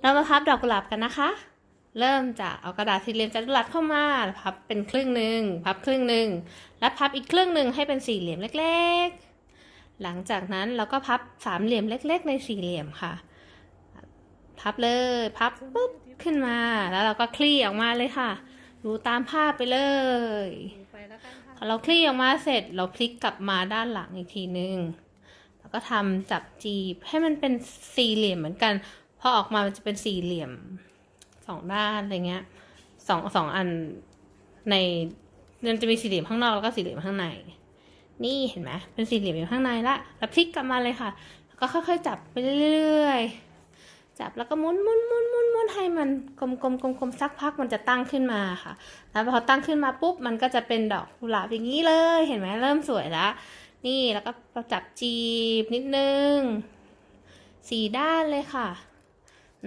เรามาพับดอกกุหลาบกันนะคะ เริ่มจากเอากระดาษสี่เหลี่ยมจัตุรัสเข้ามาพับเป็นครึ่งหนึ่งพับครึ่งหนึ่งแล้วพับอีกครึ่งหนึ่งให้เป็นสี่เหลี่ยมเล็กๆ หลังจากนั้นเราก็พับสามเหลี่ยมเล็ก ๆ ในสี่เหลี่ยมค่ะ พับเลยพับปุ๊บขึ้นมาแล้วเราก็คลี่ออกมาเลยค่ะ ดูตามภาพไปเลยพอเราคลี่ออกมาเสร็จเราพลิกกลับมาด้านหลังอีกทีหนึ่งแล้วก็ทำจับจีบให้มันเป็นสี่เหลี่ยมเหมือนกัน พอออกมามันจะเป็นสี่เหลี่ยมสองด้านอะไรเงี้ยสองสองอันในมันจะมีสี่เหลี่ยมข้างนอกแล้วก็สี่เหลี่ยมข้างใน นี่เห็นไหมเป็นสี่เหลี่ยมอยู่ข้างในละแล้วพลิกกลับมาเลยค่ะ แล้วก็ค่อยๆ จับไปเรื่อยๆจับแล้วก็หมุนหมุนหมุนหมุนหมุนให้มันกลมๆกลมๆสักพักมันจะตั้งขึ้นมาค่ะ แล้วพอตั้งขึ้นมาปุ๊บมันก็จะเป็นดอกกุหลาบอย่างนี้เลย เห็นไหมเริ่มสวยแล้วนี่แล้วก็จับจีบนิดนึงสี่ด้านเลยค่ะ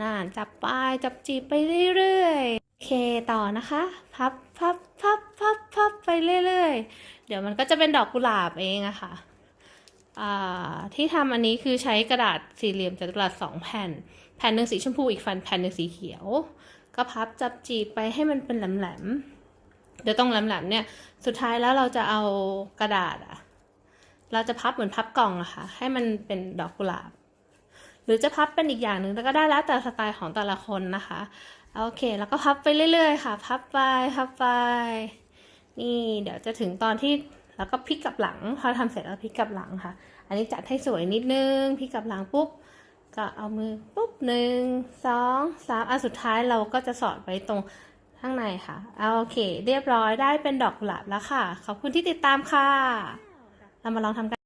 น่านจับปลายจับจีบไปเรื่อยๆโอเคต่อนะคะ พับพับพับพับพับไปเรื่อยๆ เดี๋ยวมันก็จะเป็นดอกกุหลาบเองอะค่ะอ่าที่ทำอันนี้คือใช้กระดาษสี่เหลี่ยมจัตุรัสสองแผ่น แผ่นหนึ่งสีชมพูอีกแผ่นแผ่นหนึ่งสีเขียว ก็พับจับจีบไปให้มันเป็นแหลมๆเดี๋ยวตรงแหลมๆเนี่ยสุดท้ายแล้วเราจะเอากระดาษอะเราจะพับเหมือนพับกล่องอะค่ะให้มันเป็นดอกกุหลาบ หรือจะพับเป็นอีกอย่างหนึ่งแต่ก็ได้แล้วแต่สไตล์ของแต่ละคนนะคะโอเค แล้วก็พับไปเรื่อยๆค่ะ พับไปพับไป นี่เดี๋ยวจะถึงตอนที่แล้วก็พลิกกลับหลัง พอทำเสร็จแล้วพลิกกลับหลังค่ะ อันนี้จัดให้สวยนิดนึงพลิกกลับหลังปุ๊บก็เอามือปุ๊บหนึ่งสองสามอันสุดท้ายเราก็จะสอดไว้ตรงข้างในค่ะเอาโอเค เรียบร้อยได้เป็นดอกกุหลาบแล้วค่ะ ขอบคุณที่ติดตามค่ะ เรามาลองทำกัน